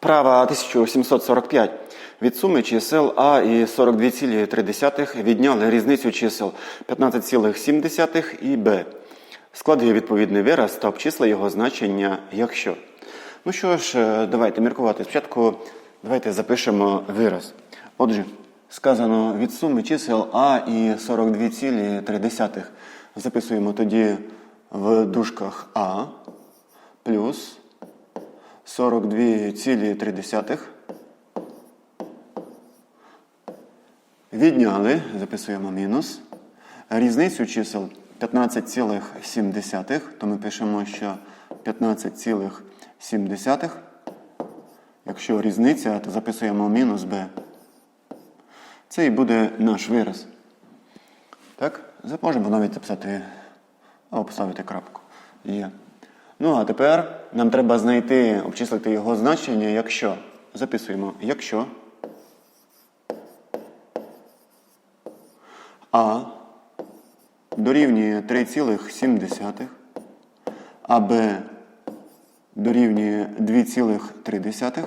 Вправа 1745. Від суми чисел А і 42,3 відняли різницю чисел 15,7 і Б. Склади відповідний вираз та обчисли його значення, якщо. Ну що ж, е, давайте міркувати. Спочатку давайте запишемо вираз. Отже, сказано від суми чисел А і 42,3. Записуємо тоді в дужках А плюс 42,3. Відняли, записуємо мінус. Різницю чисел 15,7, то ми пишемо, що 15,7. Якщо різниця, то записуємо мінус b. Це і буде наш вираз. Так? Можемо навіть записати або поставити крапку. Є. Ну, а тепер нам треба знайти, обчислити його значення, якщо. Записуємо, якщо. А дорівнює 3,7, а Б дорівнює 2,3,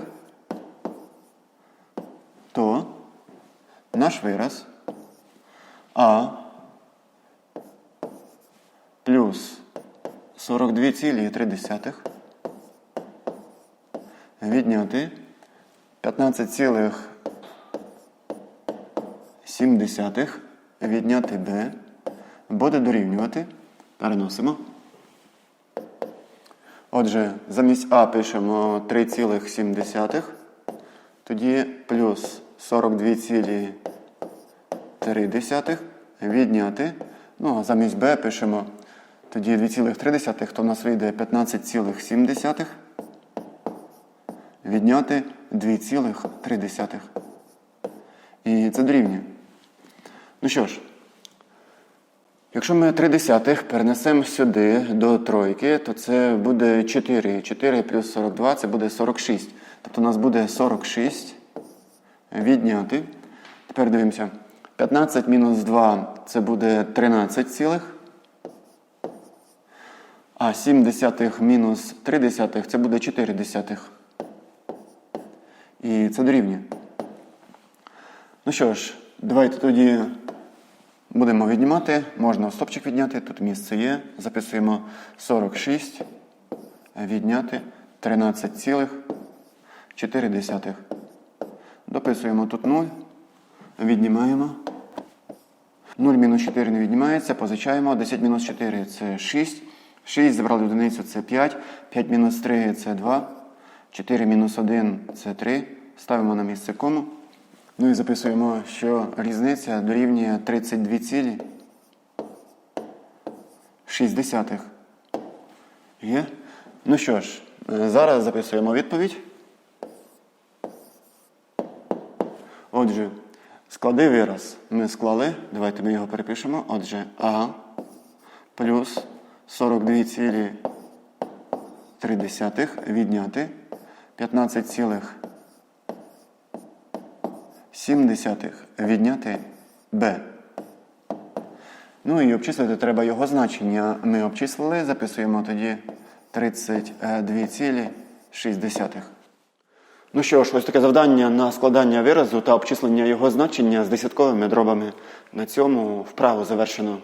то наш вираз. А плюс 42,3 відняти 15,7 відняти b буде дорівнювати. Переносимо. Отже, замість А пишемо 3,7. Тоді плюс 42,3 відняти. Ну, а замість Б пишемо тоді 2,3, то в нас вийде 15,7. Відняти 2,3. І це дорівнює. Ну що ж, якщо ми 3 десятих перенесемо сюди до тройки, то це буде 4. 4 плюс 42 це буде 46. Тобто у нас буде 46 відняти. Тепер дивимося. 15 мінус 2 це буде 13 цілих. А 7 десятих мінус 3 десятих це буде 4 десятих. І це дорівнює. Ну що ж, давайте тоді будемо віднімати. Можна стопчик відняти, тут місце є. Записуємо 46, відняти 13,4. Дописуємо тут 0, віднімаємо. 0 мінус 4 не віднімається, позичаємо. 10 мінус 4 це 6. 6 забрали одиницю це 5. 5 мінус 3 це 2. 4 мінус 1 це 3. Ставимо на місце кому. Ну і записуємо, що різниця дорівнює 32,6. Є? Ну що ж, е, зараз записуємо відповідь. Отже, склади вираз. Ми склали. Давайте ми його перепишемо. Отже, А плюс 42,3 відняти 15,7 відняти b. Ну і обчислити треба його значення. Ми обчислили, записуємо тоді 32,6. Ну що ж, ось таке завдання на складання виразу та обчислення його значення з десятковими дробами. На цьому вправу завершено.